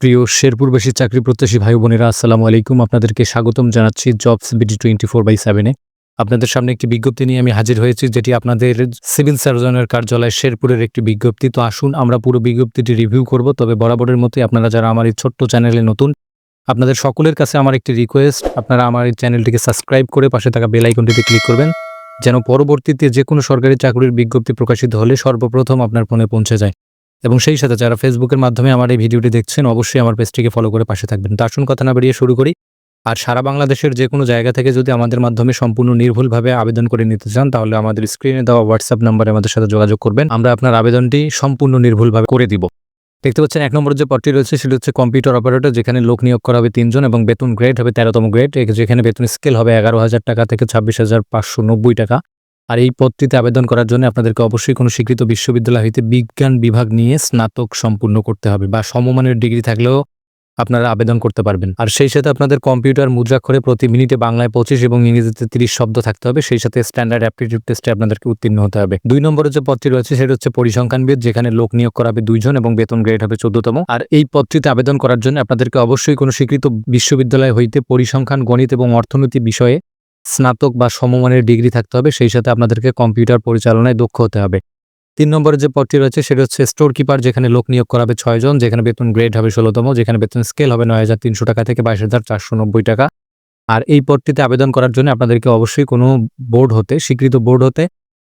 প্রিয় শেরপুরবাসী চাকরি প্রত্যাশী ভাই বোনেরা, আসসালামু আলাইকুম। আপনাদেরকে স্বাগতম জানাচ্ছি jobs BD twenty four by সেভেনে আপনাদের সামনে একটি বিজ্ঞপ্তি নিয়ে আমি হাজির হয়েছি, যেটি আপনাদের সিভিল সার্জনের কার্যালয় শেরপুরের একটি বিজ্ঞপ্তি। তো আসুন, আমরা পুরো বিজ্ঞপ্তিটি রিভিউ করব, তবে বরাবরের মতোই আপনারা যারা আমার এই ছোট্ট চ্যানেলে নতুন, আপনাদের সকলের কাছে আমার একটি রিকোয়েস্ট আপনারা আমার এই চ্যানেলটিকে সাবস্ক্রাইব করে পাশে থাকা বেল আইকনটিতে ক্লিক করবেন, যেন পরবর্তীতে যে কোনো সরকারি চাকরির বিজ্ঞপ্তি প্রকাশিত হলে সর্বপ্রথম আপনার ফোনে পৌঁছে যায়। এবং সেই সাথে যারা ফেসবুকের মাধ্যমে আমার এই ভিডিওটি দেখছেন, অবশ্যই আমার পেজটিকে ফলো করে পাশে থাকবেন। তো আসুন কথা না বেরিয়ে শুরু করি। আর সারা বাংলাদেশের যে কোনো জায়গা থেকে যদি আমাদের মাধ্যমে সম্পূর্ণ নির্ভুলভাবে আবেদন করে নিতে চান, তাহলে আমাদের স্ক্রিনে দেওয়া হোয়াটসঅ্যাপ নাম্বারে আমাদের সাথে যোগাযোগ করবেন। আমরা আপনার আবেদনটি সম্পূর্ণ নির্ভুলভাবে করে দিব। দেখতে পাচ্ছেন, এক নম্বর যে পদটি রয়েছে, সেটি হচ্ছে কম্পিউটার অপারেটর যেখানে লোক নিয়োগ করা হবে তিনজন এবং বেতন গ্রেড হবে তেরোতম গ্রেড যেখানে বেতন স্কেল হবে এগারো হাজার টাকা থেকে ছাব্বিশ হাজার পাঁচশো নব্বই টাকা। আর এই পদটিতে আবেদন করার জন্য আপনাদেরকে অবশ্যই কোনো স্বীকৃত বিশ্ববিদ্যালয় হইতে বিজ্ঞান বিভাগ নিয়ে স্নাতক সম্পূর্ণ করতে হবে বা সমমানের ডিগ্রি থাকলেও আপনারা আবেদন করতে পারবেন। আর সেই সাথে আপনাদের কম্পিউটার মুদ্রাক্ষরে প্রতি মিনিটে বাংলায় পঁচিশ এবং ইংরেজিতে তিরিশ শব্দ থাকতে হবে, সেই সাথে স্ট্যান্ডার্ড অ্যাপটিটিউড টেস্টে আপনাদেরকে উত্তীর্ণ হতে হবে। দুই নম্বরে যে পদটি রয়েছে সেটা হচ্ছে পরিসংখ্যান পরিসংখ্যানবিদ, যেখানে লোক নিয়োগ করা হবে দুইজন এবং বেতন গ্রেড হবে চোদ্দতম। আর এই পদটিতে আবেদন করার জন্য আপনাদেরকে অবশ্যই কোনো স্বীকৃত বিশ্ববিদ্যালয় হইতে পরিসংখ্যান, গণিত এবং অর্থনীতি বিষয়ে স্নাতক বা সমমানের ডিগ্রি থাকতে হবে, সেই সাথে আপনাদেরকে কম্পিউটার পরিচালনায় দক্ষ হতে হবে। তিন নম্বরে যে পদটি রয়েছে, সেটা হচ্ছে স্টোর কিপার যেখানে লোক নিয়োগ করা হবে ছয়জন যেখানে বেতন গ্রেড হবে ষোলোতম, যেখানে বেতন স্কেল হবে নয় হাজার তিনশো টাকা থেকে বাইশ হাজার চারশো নব্বই টাকা। আর এই পদটিতে আবেদন করার জন্য আপনাদেরকে অবশ্যই কোনো বোর্ড হতে, স্বীকৃত বোর্ড হতে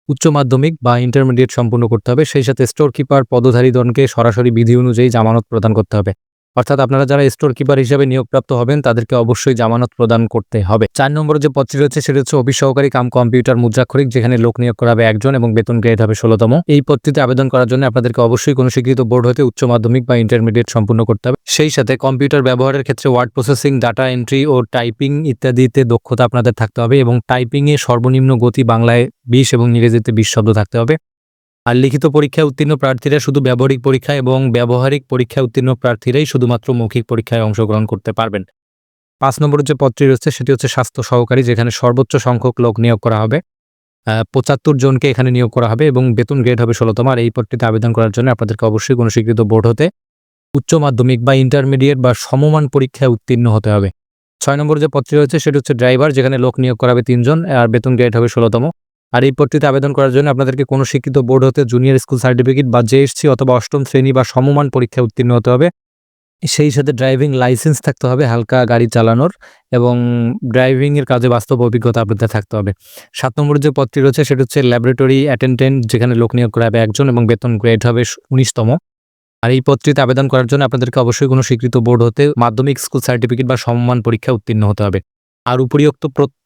উচ্চ মাধ্যমিক বা ইন্টারমিডিয়েট সম্পূর্ণ করতে হবে। সেই সাথে স্টোর কিপার পদধারীগণকে সরাসরি বিধি অনুযায়ী জামানত প্রদান করতে হবে। অর্থাৎ আপনারা যারা স্টোর কিপার হিসেবে নিয়োগপ্রাপ্ত হবেন, তাদেরকে অবশ্যই জামানত প্রদান করতে হবে। চার নম্বরে যে পদটি রয়েছে, সেটা হচ্ছে অফিস সহকারী কাম কম্পিউটার মুদ্রাক্ষরিক, যেখানে লোক নিয়োগ করা হবে একজন এবং বেতন গ্রেড হবে ষোলোতম। এই পদটিতে আবেদন করার জন্য আপনাদেরকে অবশ্যই কোনো স্বীকৃত বোর্ড হতে উচ্চ মাধ্যমিক বা ইন্টারমিডিয়েট সম্পূর্ণ করতে হবে। সেই সাথে কম্পিউটার ব্যবহারের ক্ষেত্রে ওয়ার্ড প্রসেসিং ডাটা এন্ট্রি ও টাইপিং ইত্যাদিতে দক্ষতা আপনাদের থাকতে হবে এবং টাইপিংয়ে সর্বনিম্ন গতি বাংলায় বিশ এবং ইংরেজিতে বিশ শব্দ থাকতে হবে। আর লিখিত পরীক্ষায় উত্তীর্ণ প্রার্থীরা শুধু ব্যবহারিক পরীক্ষা এবং ব্যবহারিক পরীক্ষায় উত্তীর্ণ প্রার্থীরাই শুধুমাত্র মৌখিক পরীক্ষায় অংশগ্রহণ করতে পারবেন। পাঁচ নম্বরের যে পদটি রয়েছে, সেটি হচ্ছে স্বাস্থ্য সহকারী, যেখানে সর্বোচ্চ সংখ্যক লোক নিয়োগ করা হবে। পঁচাত্তর জনকে এখানে নিয়োগ করা হবে এবং বেতন গ্রেড হবে ষোলোতম। আর এই পদটিতে আবেদন করার জন্য আপনাদেরকে অবশ্যই কোনো স্বীকৃত বোর্ড হতে উচ্চ মাধ্যমিক বা ইন্টারমিডিয়েট বা সমমান পরীক্ষায় উত্তীর্ণ হতে হবে। ছয় নম্বর যে পদটি রয়েছে, সেটি হচ্ছে ড্রাইভার, যেখানে লোক নিয়োগ করা হবে তিনজন, আর বেতন গ্রেড হবে ষোলোতম। আর এই পদটিতে আবেদন করার জন্য আপনাদেরকে কোনো শিক্ষিত বোর্ড হতে জুনিয়র স্কুল সার্টিফিকেট বা জেএসসি অথবা অষ্টম শ্রেণি বা সমমান পরীক্ষায় উত্তীর্ণ হতে হবে। সেই সাথে ড্রাইভিং লাইসেন্স থাকতে হবে হালকা গাড়ি চালানোর এবং ড্রাইভিংয়ের কাজে বাস্তব অভিজ্ঞতা আপনাদের থাকতে হবে। সাত নম্বরের যে পদটি রয়েছে সেটা হচ্ছে ল্যাবরেটরি অ্যাটেন্ডেন্ট যেখানে লোক নিয়োগ করা হবে একজন এবং বেতন গ্রেড হবে উনিশতম। আর এই পদটিতে আবেদন করার জন্য আপনাদেরকে অবশ্যই কোনো স্বীকৃত বোর্ড হতে মাধ্যমিক স্কুল সার্টিফিকেট বা সমমান পরীক্ষায় উত্তীর্ণ হতে হবে। আর উপরিউক্ত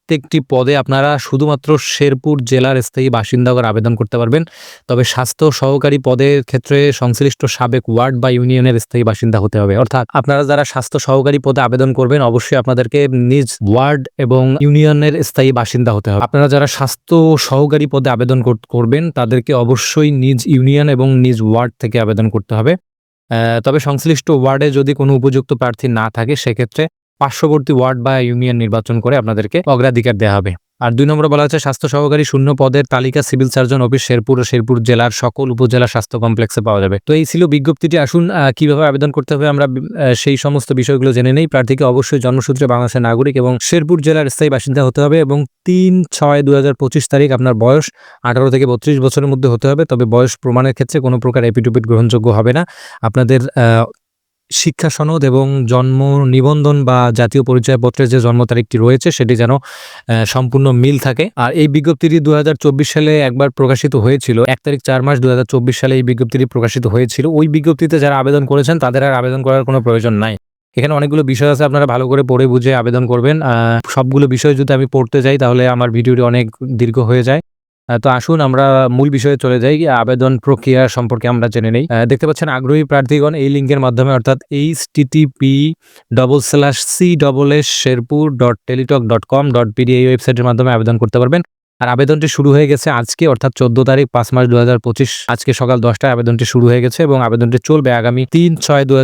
প্রত্যেকটি পদে আপনারা শুধুমাত্র শেরপুর জেলার স্থায়ী বাসিন্দাগর আবেদন করতে পারবেন। তবে স্বাস্থ্য সহকারী পদের ক্ষেত্রে সংশ্লিষ্ট সাবেক ওয়ার্ড বা ইউনিয়নের স্থায়ী বাসিন্দা হতে হবে। অর্থাৎ আপনারা যারা স্বাস্থ্য সহকারী পদে আবেদন করবেন, অবশ্যই আপনাদেরকে নিজ ওয়ার্ড এবং ইউনিয়নের স্থায়ী বাসিন্দা হতে হবে। আপনারা যারা স্বাস্থ্য সহকারী পদে আবেদন করবেন, তাদেরকে অবশ্যই নিজ ইউনিয়ন এবং নিজ ওয়ার্ড থেকে আবেদন করতে হবে। তবে সংশ্লিষ্ট ওয়ার্ডে যদি কোনো উপযুক্ত প্রার্থী না থাকে, সেক্ষেত্রে পার্শ্ববর্তী ওয়ার্ড বা ইউনিয়ন নির্বাচন করে আপনাদেরকে অগ্রাধিকার দেওয়া হবে। আর দুই নম্বরে বলা হচ্ছে স্বাস্থ্য সহকারী শূন্য পদের তালিকা সিভিল সার্জন অফিস শেরপুর ও শেরপুর জেলার সকল উপজেলা স্বাস্থ্য কমপ্লেক্সে পাওয়া যাবে। তো এই ছিল বিজ্ঞপ্তিটি। আসুন কীভাবে আবেদন করতে হবে আমরা সেই সমস্ত বিষয়গুলো জেনে নেই। প্রার্থীকে অবশ্যই জন্মসূত্রে বাংলাদেশের নাগরিক এবং শেরপুর জেলার স্থায়ী বাসিন্দা হতে হবে এবং তিন ছয় দু তারিখ আপনার বয়স আঠারো থেকে বত্রিশ বছরের মধ্যে হতে হবে। তবে বয়স প্রমাণের ক্ষেত্রে কোনো প্রকার এপিটুপিট গ্রহণযোগ্য হবে না। আপনাদের শিক্ষা সনদ এবং জন্ম নিবন্ধন বা জাতীয় পরিচয়পত্রের যে জন্ম তারিখটি রয়েছে, সেটি যেন সম্পূর্ণ মিল থাকে। আর এই বিজ্ঞপ্তিটি দু হাজার চব্বিশ সালে একবার প্রকাশিত হয়েছিল। এক তারিখ চার মাস দুহাজার চব্বিশ সালে এই বিজ্ঞপ্তিটি প্রকাশিত হয়েছিল। ওই বিজ্ঞপ্তিতে যারা আবেদন করেছেন, তাদের আর আবেদন করার কোনো প্রয়োজন নাই। এখানে অনেকগুলো বিষয় আছে, আপনারা ভালো করে পড়ে বুঝে আবেদন করবেন। সবগুলো বিষয় যদি আমি পড়তে যাই, তাহলে আমার ভিডিওটি অনেক দীর্ঘ হয়ে যায়। তো আসুন আমরা মূল বিষয়ে চলে যাই। আবেদন প্রক্রিয়া সম্পর্কে আমরা জেনে নেই। দেখতে পাচ্ছেন আগ্রহী প্রার্থীগণ, এই লিঙ্কের মাধ্যমে অর্থাৎ H TTP double slash C double S Sherpur dot Teletalk dot com dot BD এই ওয়েবসাইটের মাধ্যমে আবেদন করতে পারবেন। আর আবেদনটি শুরু হয়ে গেছে আজকে, অর্থাৎ চোদ্দ তারিখ, পাঁচ মার্চ দু আজকে সকাল দশটায় আবেদনটি শুরু হয়ে গেছে এবং আবেদনটি চলবে আগামী তিন ছয় দু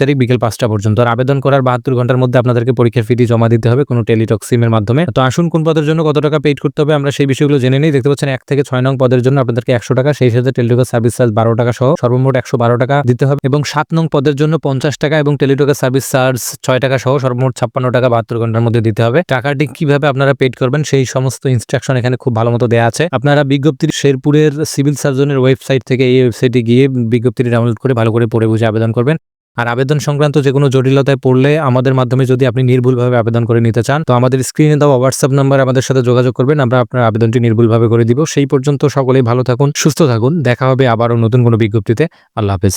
তারিখ বিকেল পাঁচটা পর্যন্ত। আর আবেদন করার বাহাত্তর ঘণ্টার মধ্যে আপনাদেরকে পরীক্ষার ফিটি জমা দিতে হবে কোনো টেলিটক সিমের মাধ্যমে। তো আসুন, কোন পদের জন্য কত টাকা পেড করতে হবে আমরা সেই বিষয়গুলো জেনে নিই। দেখতে পাচ্ছেন এক থেকে ছয় নং পদের জন্য আপনাদেরকে একশো টাকা, সেই সাথে টেলিটকের সার্ভিস চার্জ বারো টাকা সহ সর্বমোট একশো বারো টাকা দিতে হবে এবং সাত নং পদের জন্য পঞ্চাশ টাকা এবং টেলিটকের সার্ভিস চার্জ ছয় টাকা সহ সর্বমোট ছাপ্পান্ন টাকা বাহাত্তর ঘণ্টার মধ্যে দিতে হবে। টাকাটি কীভাবে আপনারা পেড করবেন সেই সমস্ত ইনস্ট্রাকশন এখানে খুব ভালো মতো দেওয়া আছে। আপনারা বিজ্ঞপ্তির শেরপুরের সিভিল সার্জনের ওয়েবসাইট থেকে এই ওয়েবসাইটে গিয়ে বিজ্ঞপ্তিটি ডাউনলোড করে ভালো করে পড়ে বুঝে আবেদন করবেন। আর আবেদন সংক্রান্ত যে কোনো জটিলতায় পড়লে আমাদের মাধ্যমে যদি আপনি নির্ভুলভাবে আবেদন করে নিতে চান, তো আমাদের স্ক্রিনে দেওয়া হোয়াটসঅ্যাপ নাম্বার আমাদের সাথে যোগাযোগ করবেন, আমরা আপনার আবেদনটি নির্ভুলভাবে করে দিব। সেই পর্যন্ত সকলেই ভালো থাকুন, সুস্থ থাকুন। দেখা হবে আবারও নতুন কোনো বিজ্ঞপ্তিতে। আল্লাহ হাফেজ।